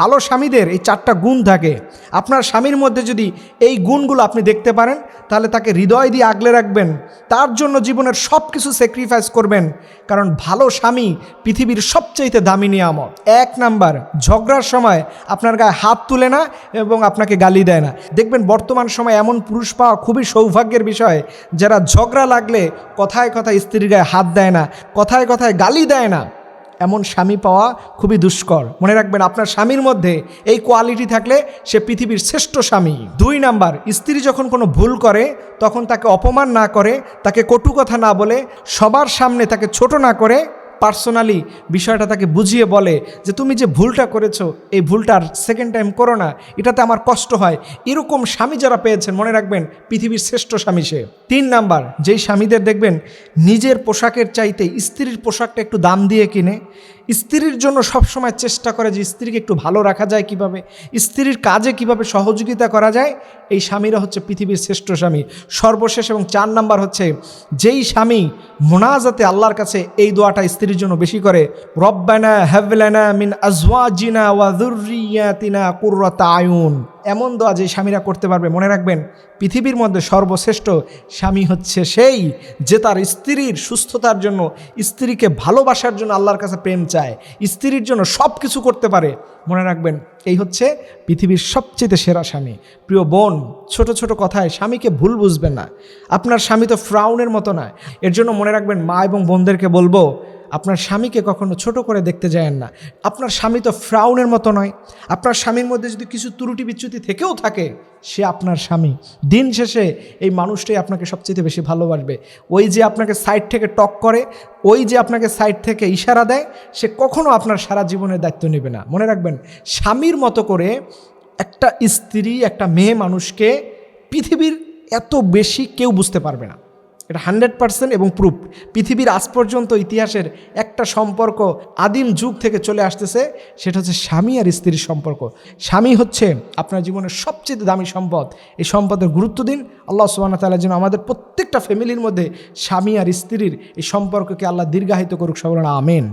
ভালো স্বামীদের এই চারটা গুণ থাকে। আপনার স্বামীর মধ্যে যদি এই গুণগুলো আপনি দেখতে পারেন, তাহলে তাকে হৃদয় দিয়ে আগলে রাখবেন। তার জন্য জীবনের সব কিছু স্যাক্রিফাইস করবেন। কারণ ভালো স্বামী পৃথিবীর সবচাইতে দামি নিয়ামত। এক নাম্বার, ঝগড়ার সময় আপনার গায়ে হাত তুলে না এবং আপনাকে গালি দেয় না। দেখবেন বর্তমান সময় এমন পুরুষ পাওয়া খুবই সৌভাগ্যের বিষয়, যারা ঝগড়া লাগলে কথায় কথায় স্ত্রীর গায়ে হাত দেয় না, কথায় কথায় গালি দেয় না। এমন স্বামী পাওয়া খুবই দুষ্কর। মনে রাখবেন, আপনার স্বামীর মধ্যে এই কোয়ালিটি থাকলে সে পৃথিবীর শ্রেষ্ঠ স্বামী। দুই নাম্বার, স্ত্রী যখন কোনো ভুল করে, তখন তাকে অপমান না করে, তাকে কটু কথা না বলে, সবার সামনে তাকে ছোট না করে পার্সোনালি বিষয়টা তাকে বুঝিয়ে বলে যে তুমি যে ভুলটা করেছ, এই ভুলটার সেকেন্ড টাইম করো না। এটাতে আমার কষ্ট হয়। এরকম স্বামী যারা পেয়েছেন, মনে রাখবেন, পৃথিবীর শ্রেষ্ঠ স্বামী সে। তিন নাম্বার, যেই স্বামীদের দেখবেন, নিজের পোশাকের চাইতে স্ত্রীর পোশাকটা একটু দাম দিয়ে কিনে স্ত্রীর জন্য সবসময় চেষ্টা করে যে স্ত্রীকে একটু ভালো রাখা যায় কীভাবে, স্ত্রীর কাজে কীভাবে সহযোগিতা করা যায়, এই স্বামীরা হচ্ছে পৃথিবীর শ্রেষ্ঠ স্বামী। সর্বশেষ এবং চার নাম্বার হচ্ছে, যেই স্বামী মোনাজাতে আল্লাহর কাছে এই দোয়াটা স্ত্রীর জন্য বেশি করে, রব্বানা হ্যাভলানা মিন আজওয়াজিনা ওয়াজুরিয়াতিনা কুর্রতা আয়ুন। এমন দোয়া যে স্বামীরা করতে পারবে, মনে রাখবেন, পৃথিবীর মধ্যে সর্বশ্রেষ্ঠ স্বামী হচ্ছে সেই যে তার স্ত্রীর সুস্থতার জন্য, স্ত্রীকে ভালোবাসার জন্য আল্লাহর কাছে প্রেম চায়, স্ত্রীর জন্য সব কিছু করতে পারে। মনে রাখবেন, এই হচ্ছে পৃথিবীর সবচেয়ে সেরা স্বামী। প্রিয় বোন, ছোট ছোট কথায় স্বামীকে ভুল বুঝবেন না। আপনার স্বামী তো ফ্রাউনের মতো নয় এর জন্য মনে রাখবেন, মা এবং বোনদেরকে বলব আপনার স্বামীকে কখনো ছোট করে দেখতে যায়েন না। আপনার স্বামী তো ফ্রাউনের মতো নয়। আপনার স্বামীর মধ্যে যদি কিছু ত্রুটি বিচ্যুতি থেকেও থাকে, সে আপনার স্বামী। দিন শেষে এই মানুষটাই আপনাকে সবচেয়ে বেশি ভালোবাসবে। ওই যে আপনাকে সাইড থেকে টক করে, ওই যে আপনাকে সাইড থেকে ইশারা দেয়, সে কখনো আপনার সারা জীবনের দায়িত্ব নেবে না। মনে রাখবেন, স্বামীর মতো করে একটা স্ত্রী, একটা মেয়ে মানুষকে পৃথিবীর এত বেশি কেউ বুঝতে পারবে না। এটা হান্ড্রেড পারসেন্ট এবং প্রুফ পৃথিবীর আজ পর্যন্ত ইতিহাসের একটা সম্পর্ক আদিম যুগ থেকে চলে আসতেছে, সেটা হচ্ছে স্বামী আর স্ত্রীর সম্পর্ক। স্বামী হচ্ছে আপনার জীবনের সবচেয়ে দামি সম্পদ। এই সম্পদের গুরুত্ব দিন। আল্লাহ সুবাহ তালা যেন আমাদের প্রত্যেকটা ফ্যামিলির মধ্যে স্বামী আর স্ত্রীর এই সম্পর্ককে আল্লাহ দীর্ঘায়িত করুক সবরণা আমেন।